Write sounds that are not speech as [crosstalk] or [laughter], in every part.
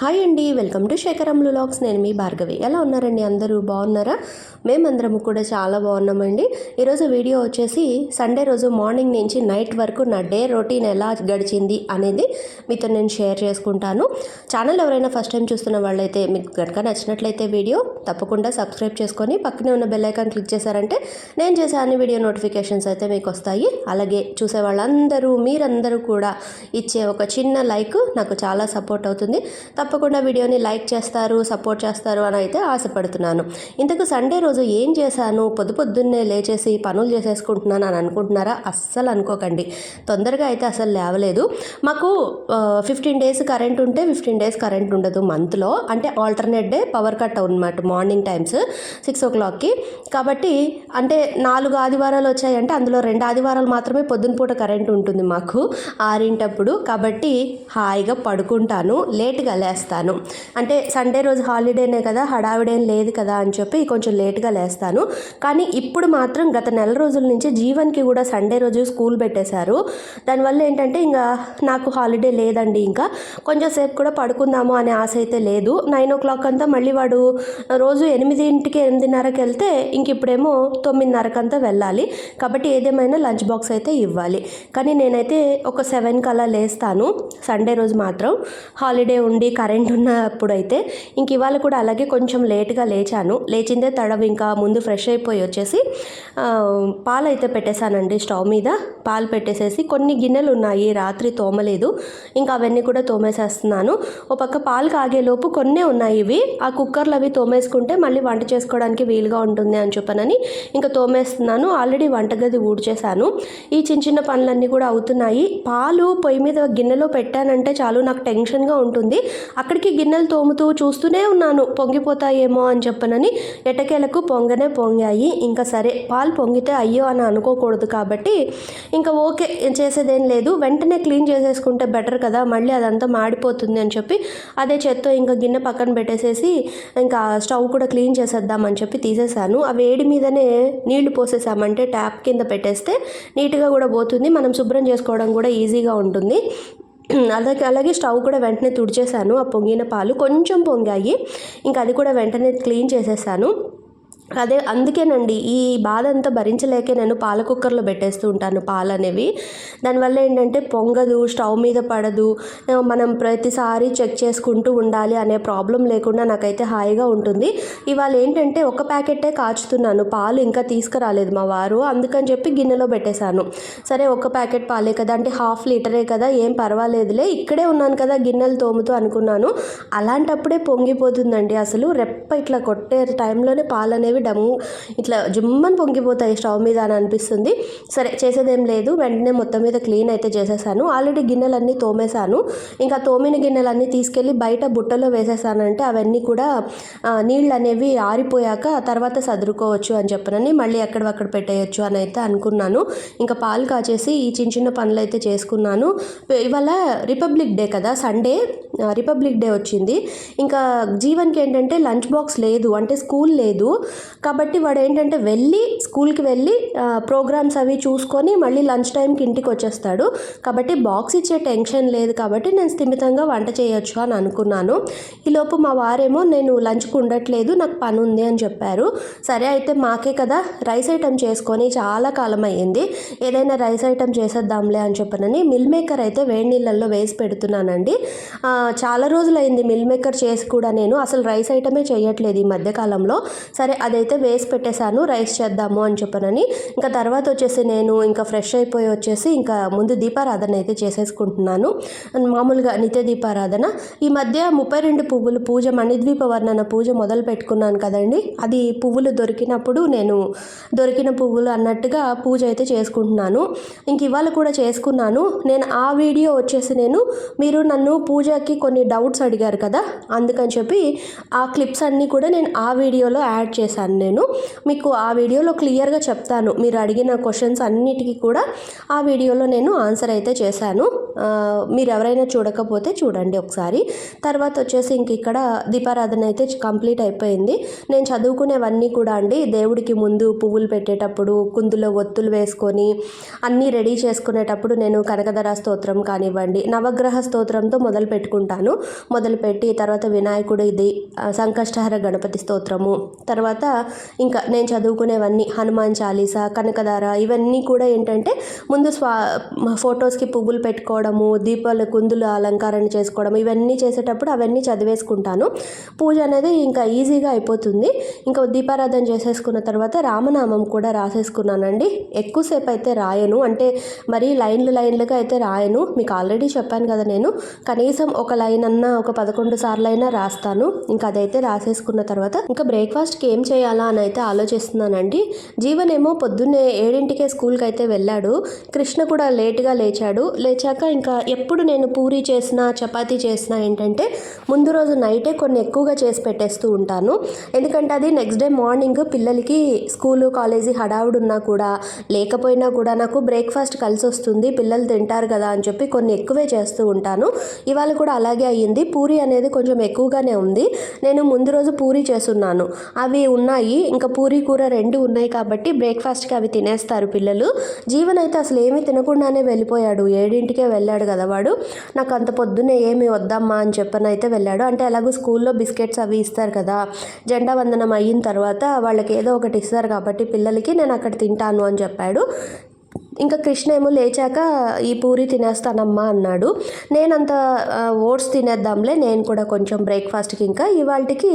Hi అండి welcome to Shekharam lakhs నేను మీ భార్గవి. ఎలా ఉన్నారండి అందరూ? బాగున్నారా? మేమందరము కూడా చాలా బాగున్నామండి. ఈరోజు వీడియో వచ్చేసి సండే రోజు మార్నింగ్ నుంచి నైట్ వరకు నా డే రొటీన్ ఎలా గడిచింది అనేది మీతో నేను షేర్ చేసుకుంటాను. ఛానల్ ఎవరైనా ఫస్ట్ టైం చూస్తున్న వాళ్ళైతే మీకు కనుక నచ్చినట్లయితే వీడియో తప్పకుండా సబ్స్క్రైబ్ చేసుకొని పక్కనే ఉన్న బెల్ ఐకాన్ క్లిక్ చేశారంటే నేను చేసే అన్ని వీడియో నోటిఫికేషన్స్ అయితే మీకు వస్తాయి. అలాగే చూసే వాళ్ళందరూ మీరందరూ కూడా ఇచ్చే ఒక చిన్న లైక్ నాకు చాలా సపోర్ట్ అవుతుంది. తప్ప తప్పకుండా వీడియోని లైక్ చేస్తారు సపోర్ట్ చేస్తారు అని అయితే ఆశపడుతున్నాను. ఇంతకు సండే రోజు ఏం చేశాను? పొద్దు పొద్దున్నే లేచేసి పనులు చేసేసుకుంటున్నాను అని అనుకుంటున్నారా? అస్సలు అనుకోకండి. తొందరగా అయితే అసలు లేవలేదు. మాకు ఫిఫ్టీన్ డేస్ కరెంట్ ఉంటే ఫిఫ్టీన్ డేస్ కరెంట్ ఉండదు మంత్లో. అంటే ఆల్టర్నేట్ డే పవర్ కట్ అనమాట మార్నింగ్ టైమ్స్ సిక్స్ ఓ క్లాక్కి కాబట్టి అంటే నాలుగు ఆదివారాలు వచ్చాయంటే అందులో రెండు ఆదివారాలు మాత్రమే పొద్దున పూట కరెంట్ ఉంటుంది మాకు ఆరింటప్పుడు. కాబట్టి హాయిగా పడుకుంటాను. లేట్గా లేస్తాను. అంటే సండే రోజు హాలిడేనే కదా హడావిడేం లేదు కదా అని చెప్పి కొంచెం లేట్గా లేస్తాను. కానీ ఇప్పుడు మాత్రం గత నెల రోజుల నుంచి జీవన్కి కూడా సండే రోజు స్కూల్ పెట్టేశారు. దానివల్ల ఏంటంటే ఇంకా నాకు హాలిడే లేదండి ఇంకా. కొంచెం సేపు కూడా పడుకుందాము అనే ఆశ అయితే లేదు. నైన్ ఓ క్లాక్ అంతా మళ్ళీ వాడు రోజు ఎనిమిదింటికి ఎనిమిదిన్నరకి వెళ్తే ఇంక ఇప్పుడేమో తొమ్మిదిన్నరకంతా వెళ్ళాలి. కాబట్టి ఏదేమైనా లంచ్ బాక్స్ అయితే ఇవ్వాలి. కానీ నేనైతే ఒక సెవెన్కి అలా లేస్తాను. సండే రోజు మాత్రం. హాలిడే ఉండి కరెంట్ ఉన్నప్పుడు అయితే ఇంక ఇవాళ కూడా అలాగే కొంచెం లేట్గా లేచాను. లేచిందే తడవ ఇంకా ముందు ఫ్రెష్ అయిపోయి వచ్చేసి పాలు అయితే పెట్టేశానండి స్టవ్ మీద. పాలు పెట్టేసేసి కొన్ని గిన్నెలు ఉన్నాయి రాత్రి తోమలేదు. ఇంకా అవన్నీ కూడా తోమేసేస్తున్నాను. ఓ పక్క పాలు కాగేలోపు కొన్నే ఉన్నాయి ఇవి. ఆ కుక్కర్లు అవి తోమేసుకుంటే మళ్ళీ వంట చేసుకోవడానికి వీలుగా ఉంటుంది అని చెప్పనని ఇంకా తోమేస్తున్నాను. ఆల్రెడీ వంటగది ఊడ్చేశాను. ఈ చిన్న చిన్న పనులన్నీ కూడా అవుతున్నాయి. పాలు పొయ్యి మీద గిన్నెలో పెట్టానంటే చాలు నాకు టెన్షన్గా ఉంటుంది. అక్కడికి గిన్నెలు తోముతూ చూస్తూనే ఉన్నాను. పొంగిపోతాయేమో అని చెప్పనని ఎటకేలకు పొంగనే పొంగాయి. ఇంకా సరే పాలు పొంగితే అయ్యో అని అనుకోకూడదు కాబట్టి ఇంకా ఓకే చేసేదేం లేదు. వెంటనే క్లీన్ చేసేసుకుంటే బెటర్ కదా మళ్ళీ అదంతా మాడిపోతుంది అని చెప్పి అదే చేత్తో ఇంకా గిన్నె పక్కన పెట్టేసేసి ఇంకా స్టవ్ కూడా క్లీన్ చేసేద్దామని చెప్పి తీసేసాను ఆ వేడి మీదనే నీళ్ళు పోసేసామంటే ట్యాప్ కింద పెట్టేస్తే నీట్గా కూడా పోతుంది. మనం శుభ్రం చేసుకోవడం కూడా ఈజీగా ఉంటుంది. [clears throat] అలాగే అలాగే స్టవ్ కూడా వెంటనే తుడిచేసాను. ఆ పొంగిన పాలు కొంచెం పొంగాయి. ఇంకా అది కూడా వెంటనే క్లీన్ చేసేసాను. అదే అందుకేనండి ఈ బాధ అంతా భరించలేకే నేను పాల కుక్కర్లో పెట్టేస్తూ ఉంటాను పాలు అనేవి దానివల్ల ఏంటంటే పొంగదు స్టవ్ మీద పడదు మనం ప్రతిసారి చెక్ చేసుకుంటూ ఉండాలి అనే ప్రాబ్లం లేకుండా నాకైతే హాయిగా ఉంటుంది. ఇవాళ ఏంటంటే ఒక ప్యాకెటే కాచుతున్నాను పాలు ఇంకా తీసుకురాలేదు మా వారు అందుకని చెప్పి గిన్నెలో పెట్టేశాను. సరే ఒక ప్యాకెట్ పాలే కదా అంటే హాఫ్ లీటరే కదా ఏం పర్వాలేదులే ఇక్కడే ఉన్నాను కదా గిన్నెలు తోముతూ అనుకున్నాను. అలాంటప్పుడే పొంగిపోతుందండి అసలు రెప్ప ఇట్లా కొట్టే టైంలోనే పాలు అనేవి డమ్ ఇట్లా జుమ్మని పొంగిపోతాయి స్టవ్ మీద అని అనిపిస్తుంది. సరే చేసేదేం లేదు. వెంటనే మొత్తం మీద క్లీన్ అయితే చేసేసాను. ఆల్రెడీ గిన్నెలన్నీ తోమేశాను. ఇంకా తోమిన గిన్నెలన్నీ తీసుకెళ్ళి బయట బుట్టలో వేసేసానంటే అవన్నీ కూడా నీళ్ళు అనేవి ఆరిపోయాక తర్వాత సదురుకోవచ్చు అని చెప్పనని మళ్ళీ ఎక్కడక్కడ పెట్టేయచ్చు అని అయితే అనుకున్నాను. ఇంకా పాలు కాచేసి ఈ చిన్న చిన్న పనులు అయితే చేసుకున్నాను. ఇవాళ రిపబ్లిక్ డే కదా సండే రిపబ్లిక్ డే వచ్చింది. ఇంకా జీవన్కి ఏంటంటే లంచ్ బాక్స్ లేదు అంటే స్కూల్ లేదు. కాబట్టి వాడు ఏంటంటే వెళ్ళి స్కూల్కి వెళ్ళి ప్రోగ్రామ్స్ అవి చూసుకొని మళ్ళీ లంచ్ టైంకి ఇంటికి వచ్చేస్తాడు. కాబట్టి బాక్స్ ఇచ్చే టెన్షన్ లేదు కాబట్టి నేను స్థిమితంగా వంట చేయొచ్చు అని అనుకున్నాను. ఈలోపు మా వారేమో నేను లంచ్కి ఉండట్లేదు నాకు పని ఉంది అని చెప్పారు. సరే అయితే మాకే కదా రైస్ ఐటమ్ చేసుకొని చాలా కాలం అయ్యింది. ఏదైనా రైస్ ఐటమ్ చేసేద్దాంలే అని చెప్పనని మిల్ మేకర్ అయితే వేడి నీళ్ళల్లో వేసి పెడుతున్నానండి. చాలా రోజులైంది మిల్ మేకర్ చేసి కూడా నేను అసలు రైస్ ఐటమే చేయట్లేదు ఈ మధ్యకాలంలో సరే అదైతే వేసి పెట్టేశాను రైస్ చేద్దాము అని చెప్పనని. ఇంకా తర్వాత వచ్చేసి నేను ఇంకా ఫ్రెష్ అయిపోయి వచ్చేసి ఇంకా ముందు దీపారాధన అయితే చేసేసుకుంటున్నాను. మామూలుగా నిత్య దీపారాధన. ఈ మధ్య ముప్పై రెండు పువ్వులు పూజ మణిద్వీప వర్ణన పూజ మొదలు పెట్టుకున్నాను కదండి. అది పువ్వులు దొరికినప్పుడు నేను దొరికిన పువ్వులు అన్నట్టుగా పూజ అయితే చేసుకుంటున్నాను. ఇంక ఇవాళ కూడా చేసుకున్నాను. నేను ఆ వీడియో వచ్చేసి నేను మీరు నన్ను పూజకి కొన్ని డౌట్స్ అడిగారు కదా అందుకని చెప్పి ఆ క్లిప్స్ అన్నీ కూడా నేను ఆ వీడియోలో యాడ్ చేశాను. చేస్తాను నేను మీకు ఆ వీడియోలో క్లియర్గా చెప్తాను. మీరు అడిగిన క్వశ్చన్స్ అన్నిటికీ కూడా ఆ వీడియోలో నేను ఆన్సర్ అయితే చేశాను. మీరు ఎవరైనా చూడకపోతే చూడండి ఒకసారి. తర్వాత వచ్చేసి ఇంక ఇక్కడ దీపారాధన అయితే కంప్లీట్ అయిపోయింది. నేను చదువుకునేవన్నీ కూడా అండి దేవుడికి ముందు పువ్వులు పెట్టేటప్పుడు కుందులో ఒత్తులు వేసుకొని అన్నీ రెడీ చేసుకునేటప్పుడు నేను కనకధర స్తోత్రం కానివ్వండి నవగ్రహ స్తోత్రంతో మొదలు పెట్టుకుంటాను. మొదలుపెట్టి తర్వాత వినాయకుడు ఇది సంకష్టహర గణపతి స్తోత్రము తర్వాత ఇంకా నేను చదువుకునేవన్నీ హనుమాన్ చాలీస కనకదార ఇవన్నీ కూడా ఏంటంటే ముందు స్వా ఫొటోస్కి పువ్వులు పెట్టుకోవడము దీపాల కుందులు అలంకరణ చేసుకోవడం ఇవన్నీ చేసేటప్పుడు అవన్నీ చదివేసుకుంటాను. పూజ అనేది ఇంకా ఈజీగా అయిపోతుంది. ఇంకా దీపారాధన చేసేసుకున్న తర్వాత రామనామం కూడా రాసేసుకున్నానండి. ఎక్కువసేపు అయితే రాయను. అంటే మరీ లైన్లు లైన్లుగా అయితే రాయను. మీకు ఆల్రెడీ చెప్పాను కదా నేను. కనీసం ఒక లైన్ అన్నా ఒక పదకొండు సార్లు అయినా రాస్తాను. ఇంకా అదైతే రాసేసుకున్న తర్వాత ఇంకా బ్రేక్ఫాస్ట్కి ఏం చేయాలి అని అయితే ఆలోచిస్తున్నానండి. జీవన్ ఏమో పొద్దున్నే ఏడింటికే స్కూల్కి అయితే వెళ్ళాడు. కృష్ణ కూడా లేట్గా లేచాడు. లేచాక ఇంకా ఎప్పుడు నేను పూరి చేసినా చపాతీ చేసినా ఏంటంటే ముందు రోజు నైటే కొన్ని ఎక్కువగా చేసి పెట్టేస్తూ ఉంటాను. ఎందుకంటే అది నెక్స్ట్ డే మార్నింగ్ పిల్లలకి స్కూలు కాలేజీ హడావుడు ఉన్నా కూడా లేకపోయినా కూడా నాకు బ్రేక్ఫాస్ట్ కలిసి వస్తుంది పిల్లలు తింటారు కదా అని చెప్పి కొన్ని ఎక్కువే చేస్తూ ఉంటాను. ఇవాళ కూడా అలాగే అయ్యింది. పూరి అనేది కొంచెం ఎక్కువగానే ఉంది. నేను ముందు రోజు పూరి చేసున్నాను అవి ఉన్నాయి. ఇంకా పూరి కూర రెండు ఉన్నాయి కాబట్టి బ్రేక్ఫాస్ట్కి అవి తినేస్తారు పిల్లలు. జీవన్ అయితే అసలు ఏమీ తినకుండానే వెళ్ళిపోయాడు. ఏడింటికే వెళ్ళాడు కదా వాడు. నాకు అంత పొద్దున్నే ఏమి వద్దమ్మా అని చెప్పని అయితే వెళ్ళాడు. అంటే ఎలాగో స్కూల్లో బిస్కెట్స్ అవి ఇస్తారు కదా. జెండా వందనం అయిన తర్వాత వాళ్ళకి ఏదో ఒకటి ఇస్తారు కాబట్టి పిల్లలకి నేను అక్కడ తింటాను అని చెప్పాడు. ఇంకా కృష్ణ ఏమో లేచాక ఈ పూరి తినేస్తానమ్మా అన్నాడు. నేనంత ఓట్స్ తినేద్దాంలే నేను కూడా కొంచెం బ్రేక్ఫాస్ట్కి ఇంకా. ఇవాళకి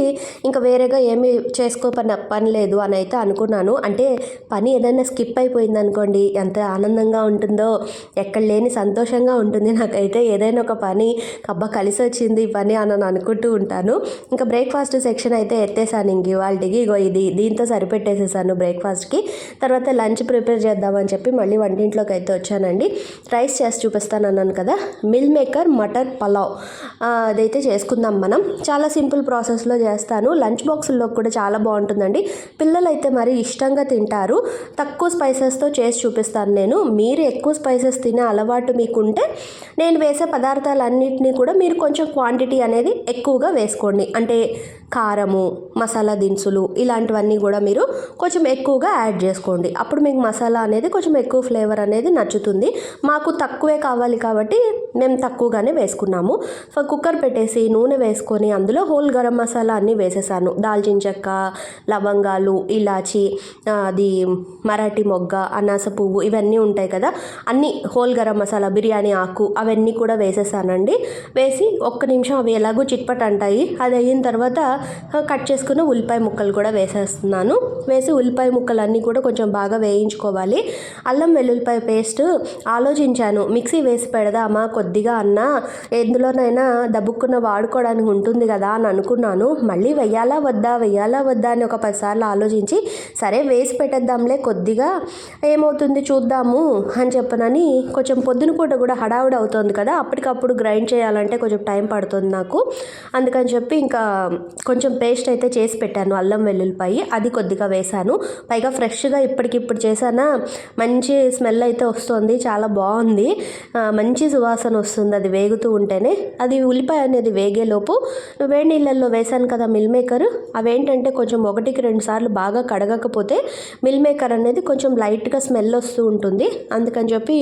ఇంకా వేరేగా ఏమీ చేసుకో పని పని లేదు అని అయితే అనుకున్నాను. అంటే పని ఏదైనా స్కిప్ అయిపోయింది అనుకోండి ఎంత ఆనందంగా ఉంటుందో ఎక్కడ లేని సంతోషంగా ఉంటుంది. నాకైతే ఏదైనా ఒక పని అబ్బా కలిసి వచ్చింది ఈ పని అని నేను అనుకుంటూ ఉంటాను. ఇంకా బ్రేక్ఫాస్ట్ సెక్షన్ అయితే ఎత్తేసాను ఇంక ఇవాళకి ఇగో ఇది దీంతో సరిపెట్టేసేసాను బ్రేక్ఫాస్ట్కి. తర్వాత లంచ్ ప్రిపేర్ చేద్దామని చెప్పి మళ్ళీ వంటింట్లోకి అయితే వచ్చానండి. రైస్ చేసి చూపిస్తాను అన్నాను కదా మిల్ మేకర్ మటర్ పలావ్. అదైతే చేసుకుందాం మనం. చాలా సింపుల్ ప్రాసెస్లో చేస్తాను. లంచ్ బాక్సుల్లో కూడా చాలా బాగుంటుందండి. పిల్లలు అయితే మరి ఇష్టంగా తింటారు. తక్కువ స్పైసెస్తో చేసి చూపిస్తాను నేను. మీరు ఎక్కువ స్పైసెస్ తినే అలవాటు మీకుంటే నేను వేసే పదార్థాలన్నింటినీ కూడా మీరు కొంచెం క్వాంటిటీ అనేది ఎక్కువగా వేసుకోండి. అంటే కారము మసాలా దినుసులు ఇలాంటివన్నీ కూడా మీరు కొంచెం ఎక్కువగా యాడ్ చేసుకోండి. అప్పుడు మీకు మసాలా అనేది కొంచెం ఎక్కువ ఫ్లేవర్ అనేది నచ్చుతుంది. మాకు తక్కువే కావాలి కాబట్టి మేము తక్కువగానే వేసుకున్నాము. సో కుక్కర్ పెట్టేసి నూనె వేసుకొని అందులో హోల్ గరం మసాలా అన్నీ వేసేసాను. దాల్చిన చెక్క లవంగాలు ఇలాచి అది మరాఠీ మొగ్గ అనాస పువ్వు ఇవన్నీ ఉంటాయి కదా అన్నీ హోల్ గరం మసాలా బిర్యానీ ఆకు అవన్నీ కూడా వేసేసానండి. వేసి ఒక్క నిమిషం అవి ఎలాగో చిట్పట్ అంటాయి అది అయిన తర్వాత కట్ చేసుకున్న ఉల్లిపాయ ముక్కలు కూడా వేసేస్తున్నాను. వేసి ఉల్లిపాయ ముక్కలు అన్నీ కూడా కొంచెం బాగా వేయించుకోవాలి. అల్లం వెల్లుల్లిపాయ పేస్ట్ ఆలోచించాను. మిక్సీ వేసి పెడదామా? కొద్దిగా అన్న? ఎందులోనైనా దబ్బుక్కున్న వాడుకోవడానికి ఉంటుంది కదా అని అనుకున్నాను. మళ్ళీ వెయ్యాలా వద్దా? వెయ్యాలా వద్దా అని ఒక పదిసార్లు ఆలోచించి సరే వేసి పెట్టేద్దాంలే కొద్దిగా. ఏమవుతుంది చూద్దాము అని చెప్పనని కొంచెం పొద్దున పూట కూడా హడావుడి అవుతుంది కదా అప్పటికప్పుడు గ్రైండ్ చేయాలంటే కొంచెం టైం పడుతుంది నాకు. అందుకని చెప్పి ఇంకా కొంచెం పేస్ట్ అయితే చేసి పెట్టాను అల్లం వెల్లుల్లిపాయి. అది కొద్దిగా వేశాను పైగా ఫ్రెష్గా ఇప్పటికిప్పుడు చేశానా మంచి స్మెల్ అయితే వస్తుంది చాలా బాగుంది. మంచి సువాసన వస్తుంది అది వేగుతూ ఉంటేనే. అది ఉల్లిపాయ అనేది వేగేలోపు వేడి నీళ్ళల్లో వేశాను కదా మిల్ మేకర్. అవేంటంటే కొంచెం ఒకటికి రెండు సార్లు బాగా కడగకపోతే మిల్ మేకర్ అనేది కొంచెం లైట్గా స్మెల్ వస్తూ ఉంటుంది. అందుకని చెప్పి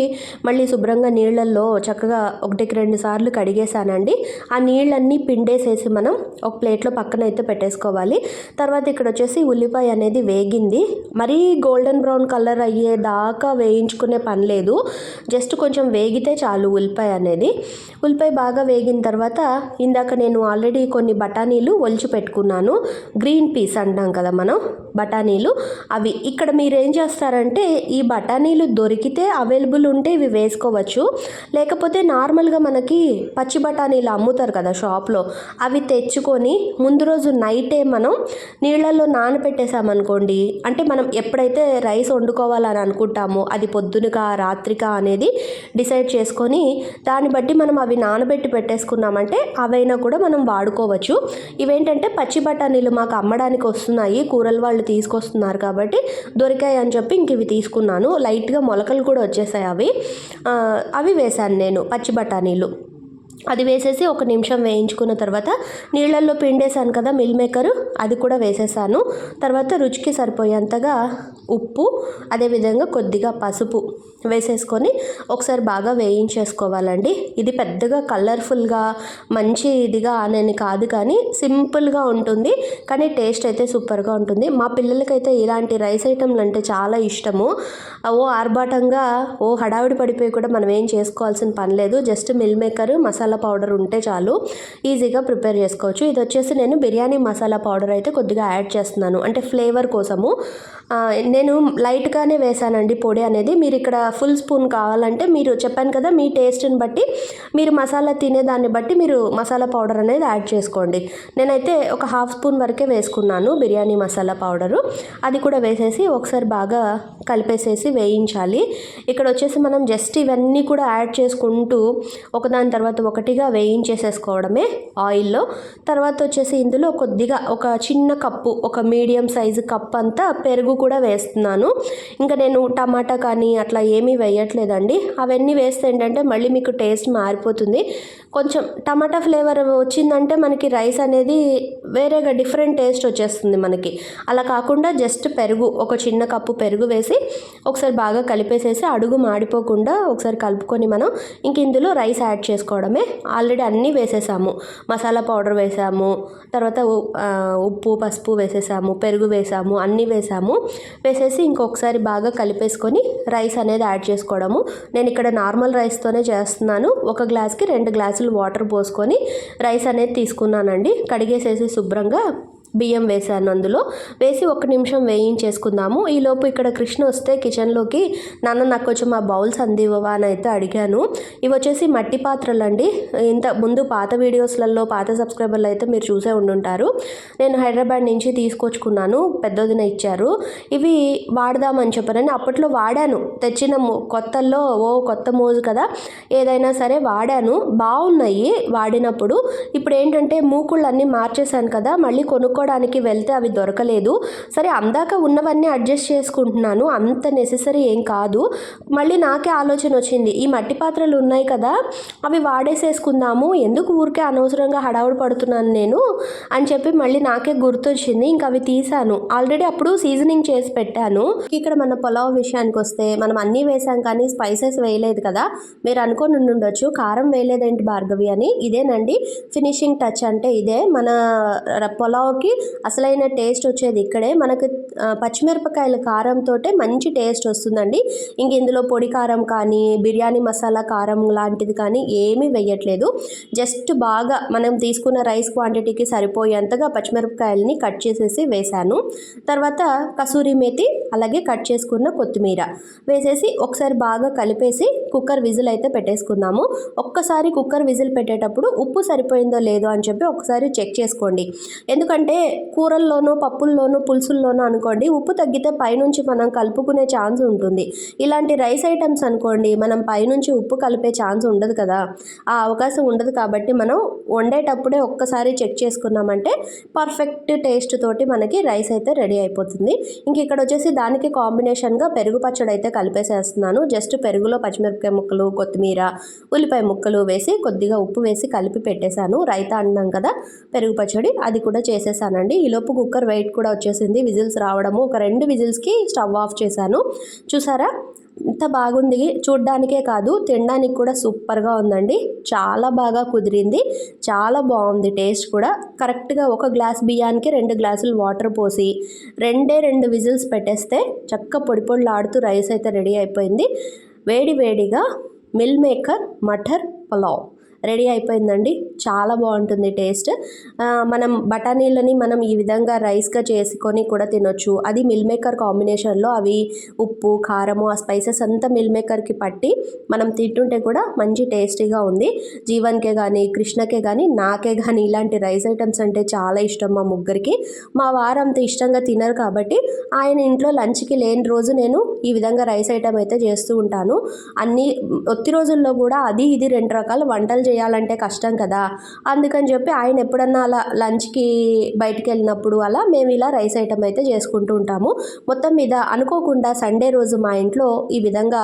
మళ్ళీ శుభ్రంగా నీళ్ళల్లో చక్కగా ఒకటికి రెండు సార్లు కడిగేసానండి ఆ నీళ్ళన్నీ పిండేసేసి మనం ఒక ప్లేట్లో పక్కన పక్కన అయితే పెట్టేసుకోవాలి. తర్వాత ఇక్కడ వచ్చేసి ఉల్లిపాయ అనేది వేగింది. మరీ గోల్డెన్ బ్రౌన్ కలర్ అయ్యేదాకా వేయించుకునే పని లేదు. జస్ట్ కొంచెం వేగితే చాలు ఉల్లిపాయ అనేది. ఉల్లిపాయ బాగా వేగిన తర్వాత ఇందాక నేను ఆల్రెడీ కొన్ని బఠానీలు ఒలిచి పెట్టుకున్నాను. గ్రీన్ పీస్ అంటాం కదా మనం బఠానీలు. అవి ఇక్కడ మీరు ఏం చేస్తారంటే ఈ బఠానీలు దొరికితే అవైలబుల్ ఉంటే ఇవి వేసుకోవచ్చు. లేకపోతే నార్మల్గా మనకి పచ్చి బఠానీలు అమ్ముతారు కదా షాప్లో అవి తెచ్చుకొని ముందు ముందు రోజు నైటే మనం నీళ్ళల్లో నానబెట్టేసామనుకోండి అంటే మనం ఎప్పుడైతే రైస్ వండుకోవాలని అనుకుంటామో అది పొద్దునగా రాత్రిక అనేది డిసైడ్ చేసుకొని దాన్ని బట్టి మనం అవి నానబెట్టి పెట్టేసుకున్నామంటే అవైనా కూడా మనం వాడుకోవచ్చు. ఇవేంటంటే పచ్చి బఠానీలు మాకు అమ్మడానికి వస్తున్నాయి కూరల వాళ్ళు తీసుకొస్తున్నారు కాబట్టి దొరికాయి అని చెప్పి ఇంక ఇవి తీసుకున్నాను. లైట్గా మొలకలు కూడా వచ్చేసాయి అవి. అవి వేశాను నేను పచ్చి బఠానీలు. అది వేసేసి ఒక నిమిషం వేయించుకున్న తర్వాత నీళ్ళల్లో పిండేశాను కదా మిల్ మేకరు అది కూడా వేసేసాను. తర్వాత రుచికి సరిపోయేంతగా ఉప్పు అదేవిధంగా కొద్దిగా పసుపు వేసేసుకొని ఒకసారి బాగా వేయించేసుకోవాలండి. ఇది పెద్దగా కలర్ఫుల్గా మంచి ఇదిగా అని కాదు కానీ సింపుల్గా ఉంటుంది. కానీ టేస్ట్ అయితే సూపర్గా ఉంటుంది. మా పిల్లలకైతే ఇలాంటి రైస్ ఐటమ్లు అంటే చాలా ఇష్టము. ఓ ఆర్భాటంగా ఓ హడావిడి పడిపోయి కూడా మనం ఏం చేసుకోవాల్సిన పని లేదు. Just meal maker masala powder ఉంటే చాలు ఈజీగా ప్రిపేర్ చేసుకోవచ్చు. ఇది వచ్చేసి నేను బిర్యానీ మసాలా పౌడర్ అయితే కొద్దిగా యాడ్ చేస్తున్నాను. అంటే ఫ్లేవర్ కోసము. నేను లైట్గానే వేసానండి పొడి అనేది. మీరు ఇక్కడ ఫుల్ స్పూన్ కావాలంటే మీరు చెప్పాను కదా మీ టేస్ట్ని బట్టి మీరు మసాలా తినేదాన్ని బట్టి మీరు మసాలా పౌడర్ అనేది యాడ్ చేసుకోండి. నేనైతే ఒక హాఫ్ స్పూన్ వరకే వేసుకున్నాను బిర్యానీ మసాలా పౌడరు. అది కూడా వేసేసి ఒకసారి బాగా కలిపేసేసి వేయించాలి. ఇక్కడ వచ్చేసి మనం జస్ట్ ఇవన్నీ కూడా యాడ్ చేసుకుంటూ ఒకదాని తర్వాత ఒకటిగా వేయించేసేసుకోవడమే ఆయిల్లో. తర్వాత వచ్చేసి ఇందులో కొద్దిగా ఒక చిన్న కప్పు ఒక మీడియం సైజు కప్ అంతా పెరుగు కూడా వేస్తున్నాను. ఇంకా నేను టమాటా కానీ అట్లా ఏమీ వేయట్లేదండి. అవన్నీ వేస్తే ఏంటంటే మళ్ళీ మీకు టేస్ట్ మారిపోతుంది. కొంచెం టమాటా ఫ్లేవర్ వచ్చిందంటే మనకి రైస్ అనేది వేరేగా డిఫరెంట్ టేస్ట్ వచ్చేస్తుంది మనకి. అలా కాకుండా జస్ట్ పెరుగు ఒక చిన్న కప్పు పెరుగు వేసి ఒకసారి బాగా కలిపేసేసి అడుగు మాడిపోకుండా ఒకసారి కలుపుకొని మనం ఇంక ఇందులో రైస్ యాడ్ చేసుకోవడమే ఆల్రెడీ అన్నీ వేసేసాము. మసాలా పౌడర్ వేసాము. తర్వాత ఉప్పు పసుపు వేసేసాము. పెరుగు వేసాము. అన్నీ వేసాము. వేసేసి ఇంకొకసారి బాగా కలిపేసుకొని రైస్ అనేది యాడ్ చేసుకోవడము. నేను ఇక్కడ నార్మల్ రైస్తోనే చేస్తున్నాను. ఒక గ్లాస్కి రెండు గ్లాసులు వాటర్ పోసుకొని రైస్ అనేది తీసుకున్నానండి. కడిగేసేసి శుభ్రంగా బియ్యం వేసాను అందులో. వేసి ఒక నిమిషం వేయించేసుకుందాము. ఈలోపు ఇక్కడ కృష్ణ వస్తే కిచెన్లోకి నాన్న నాకు కొంచెం ఆ బౌల్స్ అందివ్వవా? అని అయితే అడిగాను. ఇవి వచ్చేసి మట్టి పాత్రలు అండి ఇంత ముందు పాత వీడియోస్లలో పాత సబ్స్క్రైబర్లు అయితే మీరు చూసే ఉండుంటారు. నేను హైదరాబాద్ నుంచి తీసుకొచ్చుకున్నాను. పెద్దదిన ఇచ్చారు. ఇవి వాడదామని చెప్పారని అప్పట్లో వాడాను. తెచ్చిన కొత్తల్లో ఓ కొత్త మోజు కదా. ఏదైనా సరే వాడాను. బాగున్నాయి వాడినప్పుడు. ఇప్పుడు ఏంటంటే మూకుళ్ళు అన్నీ మార్చేశాను కదా. మళ్ళీ కొనుక్కోవడానికి వెళ్తే అవి దొరకలేదు. సరే అందాక ఉన్నవన్నీ అడ్జస్ట్ చేసుకుంటున్నాను. అంత నెససరీ ఏం కాదు. మళ్ళీ నాకే ఆలోచన వచ్చింది. ఈ మట్టి పాత్రలు ఉన్నాయి కదా అవి వాడేసేసుకుందాము. ఎందుకు ఊరికే అనవసరంగా హడావుడు పడుతున్నాను నేను అని చెప్పి మళ్ళీ నాకే గుర్తొచ్చింది. ఇంకా అవి తీసాను ఆల్రెడీ అప్పుడు సీజనింగ్ చేసి పెట్టాను. ఇక్కడ మన పొలావ్ విషయానికి వస్తే మనం అన్నీ వేసాం కానీ స్పైసెస్ వేయలేదు కదా. మీరు అనుకొని ఉండొచ్చు కారం వేయలేదేంటి భార్గవి అని? ఇదేనండి. ఫినిషింగ్ టచ్ అంటే ఇదే. మన పొలావ్కి అసలైన టేస్ట్ వచ్చేది ఇక్కడే. మనకు పచ్చిమిరపకాయల కారంతో మంచి టేస్ట్ వస్తుందండి. ఇంక ఇందులో పొడి కారం కానీ బిర్యానీ మసాలా కారం లాంటిది కానీ ఏమీ వేయట్లేదు జస్ట్ బాగా మనం తీసుకున్న రైస్ క్వాంటిటీకి సరిపోయేంతగా పచ్చిమిరపకాయలని కట్ చేసేసి వేశాను. తర్వాత కసూరి మేతి అలాగే కట్ చేసుకున్న కొత్తిమీర వేసేసి ఒకసారి బాగా కలిపేసి కుక్కర్ విజిల్ అయితే పెట్టేసుకుందాము. ఒక్కసారి కుక్కర్ విజిల్ పెట్టేటప్పుడు ఉప్పు సరిపోయిందో లేదో అని చెప్పి ఒకసారి చెక్ చేసుకోండి. ఎందుకంటే కూరల్లోనూ పప్పుల్లోనూ పులుసుల్లోనూ అనుకోండి ఉప్పు తగ్గితే పైనుంచి మనం కలుపుకునే ఛాన్స్ ఉంటుంది. ఇలాంటి రైస్ ఐటమ్స్ అనుకోండి మనం పైనుంచి ఉప్పు కలిపే ఛాన్స్ ఉండదు కదా. ఆ అవకాశం ఉండదు కాబట్టి మనం వండేటప్పుడే ఒక్కసారి చెక్ చేసుకున్నామంటే పర్ఫెక్ట్ టేస్ట్ తోటి మనకి రైస్ అయితే రెడీ అయిపోతుంది. ఇంక ఇక్కడ వచ్చేసి దానికి కాంబినేషన్గా పెరుగు పచ్చడి అయితే కలిపేసేస్తున్నాను. జస్ట్ పెరుగులో పచ్చిమిరపకాయ ముక్కలు కొత్తిమీర ఉల్లిపాయ ముక్కలు వేసి కొద్దిగా ఉప్పు వేసి కలిపి పెట్టేశాను. రైతా అన్నాం కదా పెరుగు పచ్చడి అది కూడా చేసేసాను చేశానండి. ఈలోపు కుక్కర్ వెయిట్ కూడా వచ్చేసింది. విజిల్స్ రావడము ఒక రెండు విజిల్స్కి స్టవ్ ఆఫ్ చేశాను. చూసారా? ఇంత బాగుంది. చూడ్డానికే కాదు తినడానికి కూడా సూపర్గా ఉందండి. చాలా బాగా కుదిరింది. చాలా బాగుంది టేస్ట్ కూడా. కరెక్ట్గా ఒక గ్లాస్ బియ్యానికి రెండు గ్లాసులు వాటర్ పోసి రెండే రెండు విజిల్స్ పెట్టేస్తే చక్క పొడి పొడిలాడుతూ రైస్ అయితే రెడీ అయిపోయింది. వేడి వేడిగా meal maker matar pulao. Ready అయిపోయిందండి. చాలా బాగుంటుంది టేస్ట్. మనం బఠానీలని మనం ఈ విధంగా రైస్గా చేసుకొని కూడా తినొచ్చు. అది మిల్ మేకర్ కాంబినేషన్లో అవి ఉప్పు కారము ఆ స్పైసెస్ అంతా మిల్ మేకర్కి పట్టి మనం తింటుంటే కూడా మంచి టేస్టీగా ఉంది. జీవన్కే కానీ కృష్ణకే కానీ నాకే కానీ ఇలాంటి రైస్ ఐటమ్స్ అంటే చాలా ఇష్టం మా ముగ్గురికి. మా వారు అంత ఇష్టంగా తినరు కాబట్టి ఆయన ఇంట్లో లంచ్కి లేని రోజు నేను ఈ విధంగా రైస్ ఐటమ్ అయితే చేస్తూ ఉంటాను. అన్ని ఒత్తి రోజుల్లో కూడా అది ఇది రెండు రకాల వంటలు చేయాలంటే కష్టం కదా. అందుకని చెప్పి ఆయన ఎప్పుడన్నా అలా లంచ్కి బయటికి వెళ్ళినప్పుడు అలా మేము ఇలా రైస్ ఐటమ్ అయితే చేసుకుంటూ ఉంటాము. మొత్తం మీద అనుకోకుండా సండే రోజు మా ఇంట్లో ఈ విధంగా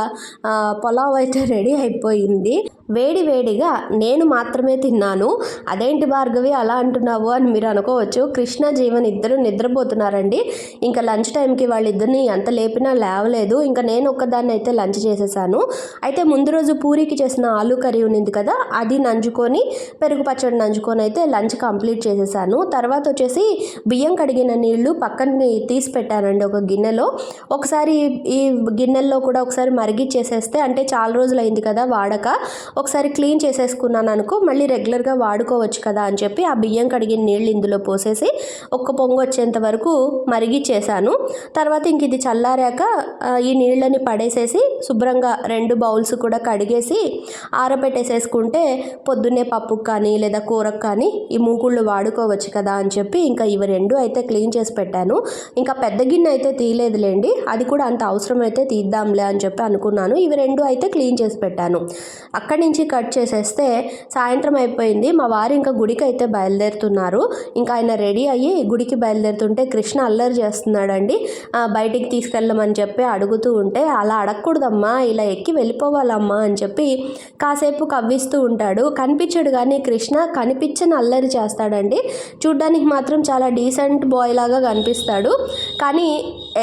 పొలావ్ అయితే [laughs] రెడీ అయిపోయింది. వేడివేడిగా నేను మాత్రమే తిన్నాను. అదేంటి భార్గవి అలా అంటున్నావు అని మీరు అనుకోవచ్చు. కృష్ణ జీవన్ ఇద్దరు నిద్రపోతున్నారండి. ఇంకా లంచ్ టైంకి వాళ్ళిద్దరిని ఎంత లేపినా లేవలేదు. ఇంకా నేను ఒక్కదాన్ని అయితే లంచ్ చేసేసాను. అయితే ముందు రోజు పూరికి చేసిన ఆలు కర్రీ ఉన్నింది కదా అది నంచుకొని పెరుగు పచ్చడి నంచుకొని అయితే లంచ్ కంప్లీట్ చేసేసాను. తర్వాత వచ్చేసి బియ్యం కడిగిన నీళ్ళు పక్కన తీసి పెట్టానండి ఒక గిన్నెలో. ఒకసారి ఈ గిన్నెల్లో కూడా ఒకసారి మరిగిచ్చేసేస్తే అంటే చాలా రోజులు అయింది కదా వాడక. ఒకసారి క్లీన్ చేసేసుకున్నాను అనుకో మళ్ళీ రెగ్యులర్గా వాడుకోవచ్చు కదా అని చెప్పి ఆ బియ్యం కడిగిన నీళ్ళు ఇందులో పోసేసి ఒక్క పొంగు వచ్చేంత వరకు మరిగిచ్చేసాను. తర్వాత ఇంక ఇది చల్లారాక ఈ నీళ్ళని పడేసేసి శుభ్రంగా రెండు బౌల్స్ కూడా కడిగేసి ఆరబెట్టేసేసుకుంటే పొద్దున్నే పప్పుకు కానీ లేదా కూరకు కానీ ఈ మూకుళ్ళు వాడుకోవచ్చు కదా అని చెప్పి ఇంకా ఇవి రెండు అయితే క్లీన్ చేసి పెట్టాను. ఇంకా పెద్ద గిన్నె అయితే తీయలేదులేండి అది కూడా అంత అవసరం అయితే తీద్దాంలే అని చెప్పి అనుకున్నాను. ఇవి రెండు అయితే క్లీన్ చేసి పెట్టాను. అక్కడి నుంచి కట్ చేసేస్తే సాయంత్రం అయిపోయింది. మా వారు ఇంకా గుడికి అయితే బయలుదేరుతున్నారు. ఇంకా ఆయన రెడీ అయ్యి గుడికి బయలుదేరుతుంటే కృష్ణ అల్లరి చేస్తున్నాడండి. బయటికి తీసుకెళ్ళమని చెప్పి అడుగుతూ ఉంటే అలా అడగకూడదమ్మా ఇలా ఎక్కి వెళ్ళిపోవాలమ్మా అని చెప్పి కాసేపు కవ్విస్తూ ఉంటాడు. కనిపించడు కానీ కృష్ణ కనిపించని అల్లరి చేస్తాడండి. చూడ్డానికి మాత్రం చాలా డీసెంట్ బాయ్ లాగా కనిపిస్తాడు. కానీ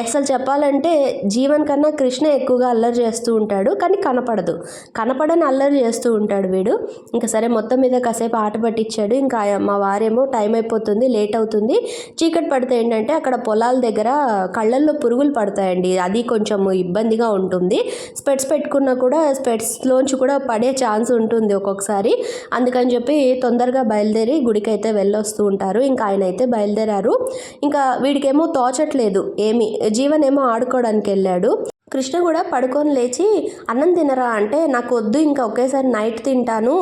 అసలు చెప్పాలంటే జీవన్ కన్నా కృష్ణ ఎక్కువగా అల్లరి చేస్తూ ఉంటాడు కానీ కనపడదు. కనపడని అల్లరి చేస్తూ ఉంటాడు వీడు. ఇంకా సరే మొత్తం మీద కాసేపు ఆట పట్టించాడు. ఇంకా మా వారేమో టైం అయిపోతుంది లేట్ అవుతుంది. చీకటి పడితే ఏంటంటే అక్కడ పొలాల దగ్గర కళ్ళల్లో పురుగులు పడతాయండి. అది కొంచెం ఇబ్బందిగా ఉంటుంది. స్పెట్స్ పెట్టుకున్నా కూడా స్పెట్స్లోంచి కూడా పడే ఛాన్స్ ఉంటుంది ఒక్కొక్కసారి. అందుకని చెప్పి తొందరగా బయలుదేరి గుడికి అయితే వెళ్ళొస్తూ ఉంటారు. ఇంకా ఆయన అయితే బయలుదేరారు. ఇంకా వీడికేమో తోచట్లేదు. ఏమి జీవన్ ఏమో ఆడుకోవడానికి వెళ్ళాడు కృష్ణ కూడా పడుకొని లేచి అన్నం తినరా అంటే నాకు వద్దు ఇంకా ఒకేసారి నైట్ తింటాను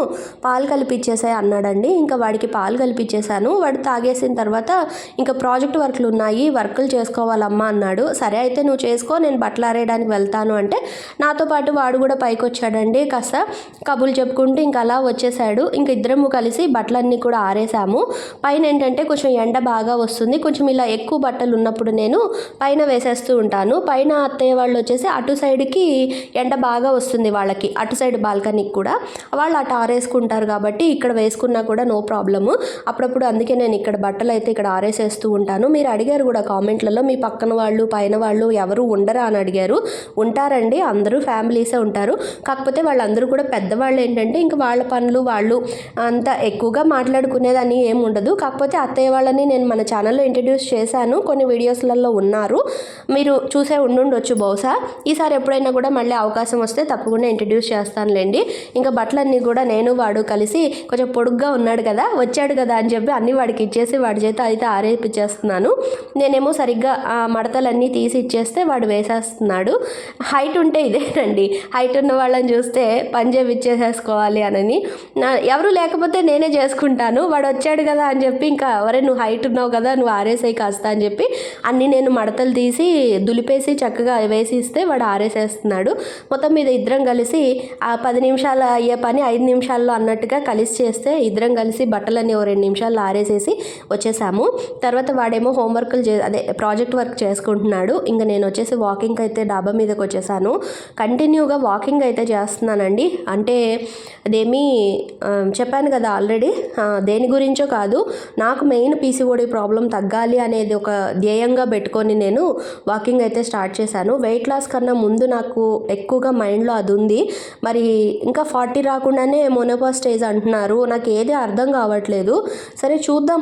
పాలు కలిపిచ్చేసాయి అన్నాడండి. ఇంకా వాడికి పాలు కలిపిచ్చేసాను. వాడు తాగేసిన తర్వాత ఇంకా ప్రాజెక్ట్ వర్క్లు ఉన్నాయి వర్కులు చేసుకోవాలమ్మా అన్నాడు. సరే అయితే నువ్వు చేసుకో నేను బట్టలు ఆరేయడానికి వెళ్తాను అంటే నాతో పాటు వాడు కూడా పైకి వచ్చాడండి కాస్త కబుర్లు చెప్పుకుంటూ ఇంకా అలా వచ్చేసాడు. ఇంక ఇద్దరము కలిసి బట్టలన్నీ కూడా ఆరేసాము. పైన ఏంటంటే కొంచెం ఎండ బాగా వస్తుంది. కొంచెం ఇలా ఎక్కువ బట్టలు ఉన్నప్పుడు నేను పైన వేసేస్తూ ఉంటాను. పైన అత్తయ్య వాళ్ళు వచ్చేసి అటు సైడ్కి ఎండ బాగా వస్తుంది వాళ్ళకి. అటు సైడ్ బాల్కనీకి కూడా. వాళ్ళు అటు ఆరేసుకుంటారు కాబట్టి ఇక్కడ వేసుకున్నా కూడా నో ప్రాబ్లము. అప్పుడప్పుడు అందుకే నేను ఇక్కడ బట్టలు అయితే ఇక్కడ ఆరేసేస్తూ ఉంటాను. మీరు అడిగారు కూడా కామెంట్లలో మీ పక్కన వాళ్ళు పైన వాళ్ళు ఎవరు ఉండరా అని అడిగారు. ఉంటారండి అందరూ ఫ్యామిలీసే ఉంటారు. కాకపోతే వాళ్ళందరూ కూడా పెద్దవాళ్ళు ఏంటంటే ఇంకా వాళ్ళ పనులు వాళ్ళు అంత ఎక్కువగా మాట్లాడుకునేదని ఏం ఉండదు. కాకపోతే అత్తయ్య వాళ్ళని నేను మన ఛానల్లో ఇంట్రడ్యూస్ చేశాను. కొన్ని వీడియోస్లలో ఉన్నారు. మీరు చూసే ఉండుండొచ్చు బహుశా. ఈసారి ఎప్పుడైనా కూడా మళ్ళీ అవకాశం వస్తే తప్పకుండా ఇంట్రడ్యూస్ చేస్తానులేండి. ఇంకా బట్టలన్నీ కూడా నేను వాడు కలిసి కొంచెం పొడుగ్గా ఉన్నాడు కదా వచ్చాడు కదా అని చెప్పి అన్నీ వాడికి ఇచ్చేసి వాడి చేత అయితే ఆరేపిచ్చేస్తున్నాను. నేనేమో సరిగ్గా ఆ మడతలన్నీ తీసి ఇచ్చేస్తే వాడు వేసేస్తున్నాడు. హైట్ ఉంటే ఇదేనండి. హైట్ ఉన్న వాళ్ళని చూస్తే పంజాబ్ ఇచ్చేసేసుకోవాలి అనని. నా ఎవరు లేకపోతే నేనే చేసుకుంటాను. వాడు వచ్చాడు కదా అని చెప్పి ఇంకా ఎవరే నువ్వు హైట్ ఉన్నావు కదా నువ్వు ఆరేసాయి కాస్త అని చెప్పి అన్నీ నేను మడతలు తీసి దులిపేసి చక్కగా వేసి ఇస్తే వాడు ఆరేసేస్తున్నాడు. మొత్తం మీద ఇద్దరం కలిసి ఆ పది నిమిషాలు అయ్యే పని ఐదు నిమిషాల్లో అన్నట్టుగా కలిసి చేస్తే ఇద్దరం కలిసి బట్టలన్నీ ఓ రెండు నిమిషాల్లో ఆరేసేసి వచ్చేసాము. తర్వాత వాడేమో హోంవర్క్లు చే అదే ప్రాజెక్ట్ వర్క్ చేసుకుంటున్నాడు. ఇంకా నేను వచ్చేసి వాకింగ్ అయితే డాబా మీదకి వచ్చేసాను. కంటిన్యూగా వాకింగ్ అయితే చేస్తున్నానండి. అంటే అదేమీ చెప్పాను కదా ఆల్రెడీ దేని గురించో కాదు. నాకు మెయిన్ పీసీఓడి ప్రాబ్లం తగ్గాలి అనేది ఒక ధ్యేయంగా పెట్టుకొని నేను వాకింగ్ అయితే స్టార్ట్ చేశాను. వెయిట్ లాస్ క్లాస్ కన్నా ముందు నాకు ఎక్కువగా మైండ్లో అది ఉంది. మరి ఇంకా ఫార్టీ రాకుండానే మోనోపా స్టేజ్ అంటున్నారు. నాకు ఏది అర్థం కావట్లేదు. సరే చూద్దాం.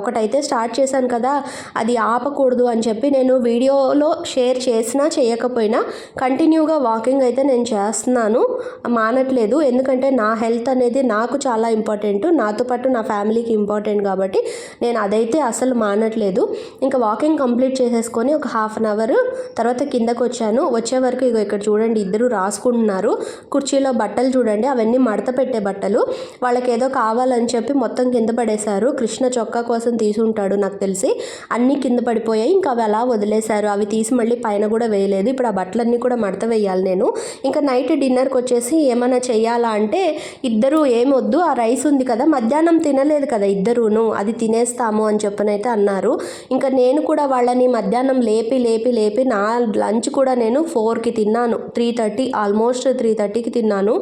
ఒకటైతే స్టార్ట్ చేశాను కదా అది ఆపకూడదు అని చెప్పి నేను వీడియోలో షేర్ చేసినా చేయకపోయినా కంటిన్యూగా వాకింగ్ అయితే నేను చేస్తున్నాను. మానట్లేదు. ఎందుకంటే నా హెల్త్ అనేది నాకు చాలా ఇంపార్టెంట్. నాతో పాటు నా ఫ్యామిలీకి ఇంపార్టెంట్ కాబట్టి నేను అదైతే అసలు మానట్లేదు. ఇంకా వాకింగ్ కంప్లీట్ చేసేసుకొని ఒక హాఫ్ అన్ అవర్ తర్వాత కిందకు వచ్చాను వచ్చే వరకు ఇగో ఇక్కడ చూడండి ఇద్దరు రాసుకుంటున్నారు. కుర్చీలో బట్టలు చూడండి అవన్నీ మడత పెట్టే బట్టలు. వాళ్ళకి ఏదో కావాలని చెప్పి మొత్తం కింద పడేశారు. కృష్ణ చొక్కా కోసం తీసుంటాడు నాకు తెలిసి. అన్నీ కింద పడిపోయాయి. ఇంకా అవి అలా వదిలేశారు. అవి తీసి మళ్ళీ పైన కూడా వేయలేదు. ఇప్పుడు ఆ బట్టలన్నీ కూడా మడత వేయాలి నేను. ఇంకా నైట్ డిన్నర్కి వచ్చేసి ఏమైనా చేయాలా అంటే ఇద్దరు ఏమొద్దు ఆ రైస్ ఉంది కదా మధ్యాహ్నం తినలేదు కదా ఇద్దరును. అది తినేస్తాము అని చెప్పనైతే అన్నారు. ఇంకా నేను కూడా వాళ్ళని మధ్యాహ్నం లేపి లేపి లేపి నా లంచ్ కూడా నేను ఫోర్కి తిన్నాను. త్రీ థర్టీ ఆల్మోస్ట్ త్రీ థర్టీకి తిన్నాను.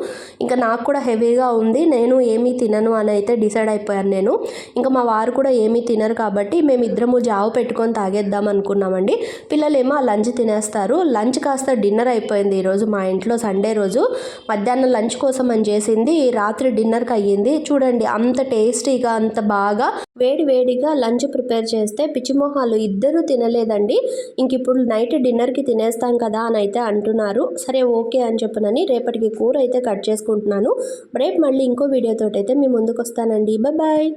ఇంకా నాకు కూడా హెవీగా ఉంది. నేను ఏమీ తినను అని అయితే డిసైడ్ అయిపోయాను నేను. ఇంకా మా వారు కూడా ఏమీ తినరు కాబట్టి మేము ఇద్దరము జావు పెట్టుకొని తాగేద్దాం అనుకున్నామండి. పిల్లలేమో ఆ లంచ్ తినేస్తారు. లంచ్ కాస్త డిన్నర్ అయిపోయింది ఈరోజు మా ఇంట్లో సండే రోజు. మధ్యాహ్నం లంచ్ కోసం అని చేసింది. రాత్రి డిన్నర్కి అయ్యింది. చూడండి అంత టేస్టీగా అంత బాగా వేడి వేడిగా లంచ్ ప్రిపేర్ చేస్తే పిచ్చిమొహాలు ఇద్దరు తినలేదండి. ఇంక ఇప్పుడు నైట్ డిన్నర్కి తినేస్తాం కదా అని అయితే అంటున్నారు. సరే ఓకే అని చెప్పనని రేపటికి కూర అయితే కట్ చేసుకుంటున్నాను. రేపు మళ్ళీ ఇంకో వీడియోతో అయితే మీ ముందుకు వస్తానండి బాయ్.